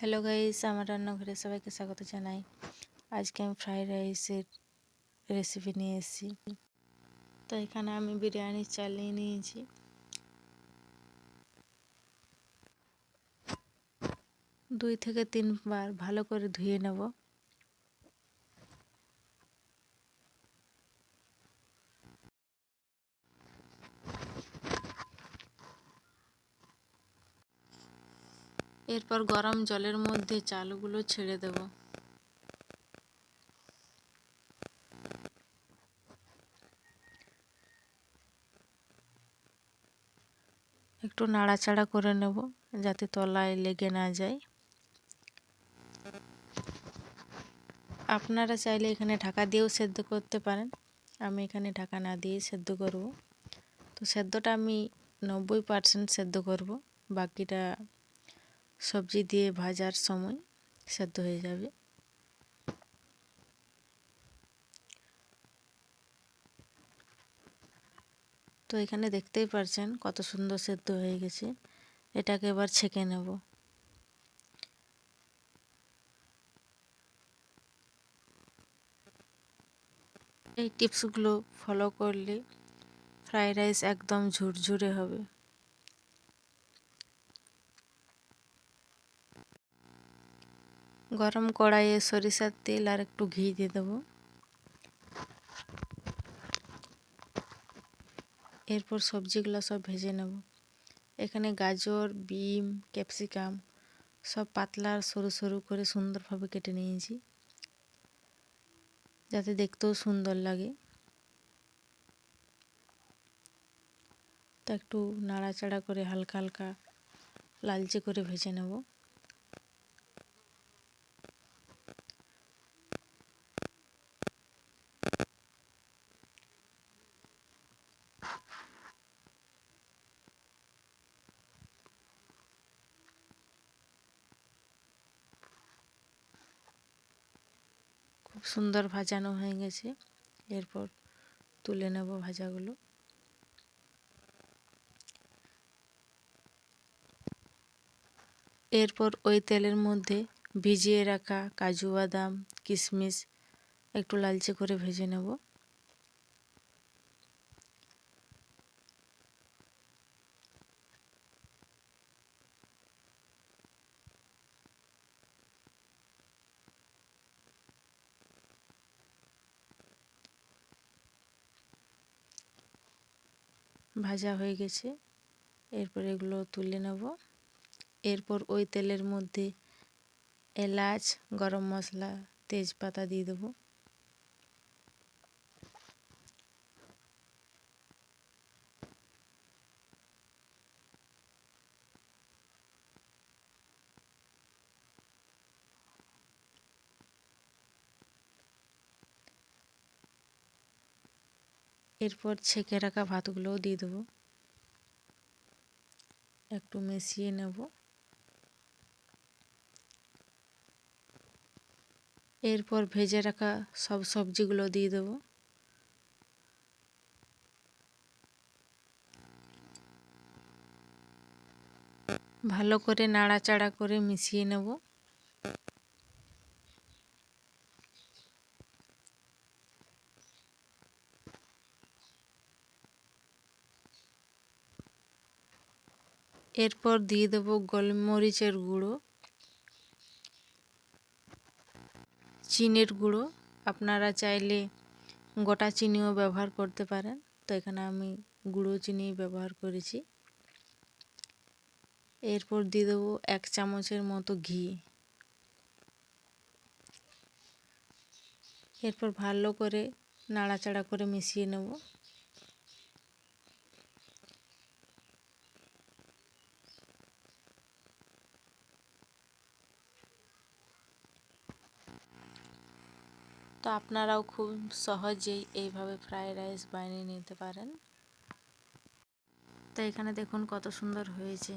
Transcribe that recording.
Hello guys আমার রান্নাঘরে সবাইকে স্বাগত জানাই। আজকে আমি ফ্রাইড রাইসের রেসিপি নিয়ে এসেছি। তো এখানে আমি বিরিয়ানি চাল নিয়ে নিয়েছি। দুই থেকে তিনবার ভালো করে ধুয়ে নেব। এরপর গরম জলের মধ্যে চালগুলো ছেড়ে দেব। একটু নাড়াচাড়া করে নেব যাতে তলায় লেগে না যায়। আপনারা চাইলে এখানে ঢাকা দিয়েও সেদ্ধ করতে পারেন। আমি এখানে ঢাকা না দিয়ে সেদ্ধ করব। তো সেদ্ধটা আমি নব্বই পার্সেন্ট সেদ্ধ করব। বাকিটা সবজি দিয়ে ভাজার সময় সেদ্ধ হয়ে যাবে। তো এখানে দেখতেই পারছেন কত সুন্দর সেদ্ধ হয়ে গেছে। এটাকে এবার ছেঁকে নেব। এই টিপসগুলো ফলো করলে ফ্রাইড রাইস একদম ঝুরঝুরে হবে। গরম কড়াইয়ে সরিষার তেল আর একটু ঘি দিয়ে দেবো। এরপর সবজিগুলো সব ভেজে নেব। এখানে গাজর, বিম, ক্যাপসিকাম সব পাতলা সরু সরু করে সুন্দরভাবে কেটে নিয়েছি, যাতে দেখতেও সুন্দর লাগে। তো একটু নাড়াচাড়া করে হালকা হালকা লালচে করে ভেজে নেব। খুব সুন্দর ভাজানো হয়ে গেছে। এরপর তুলে নেব ভাজাগুলো। এরপর ওই তেলের মধ্যে ভিজিয়ে রাখা কাজু বাদাম কিশমিশ একটু লালচে করে ভেজে নেব। ভাজা হয়ে গেছে। এরপর এগুলো তুলে নেব। এরপর ওই তেলের মধ্যে এলাচ, গরম মশলা, তেজপাতা দিয়ে দেবো। এরপর ছেঁকে রাখা ভাতগুলোও দিয়ে দেবো। একটু মিশিয়ে নেব। এরপর ভেজে রাখা সব সবজিগুলো দিয়ে দেবো। ভালো করে নাড়াচাড়া করে মিশিয়ে নেব। এরপর দিয়ে দেবো গোলমরিচের গুঁড়ো, চিনির গুঁড়ো। আপনারা চাইলে গোটা চিনিও ব্যবহার করতে পারেন। তো এখানে আমি গুঁড়ো চিনি ব্যবহার করেছি। এরপর দিয়ে দেবো এক চামচের মতো ঘি। এরপর ভালো করে নাড়াচাড়া করে মিশিয়ে নেব। তো আপনারাও খুব সহজেই এইভাবে ফ্রায়েড রাইস বানিয়ে নিতে পারেন। তো এখানে দেখুন কত সুন্দর হয়েছে।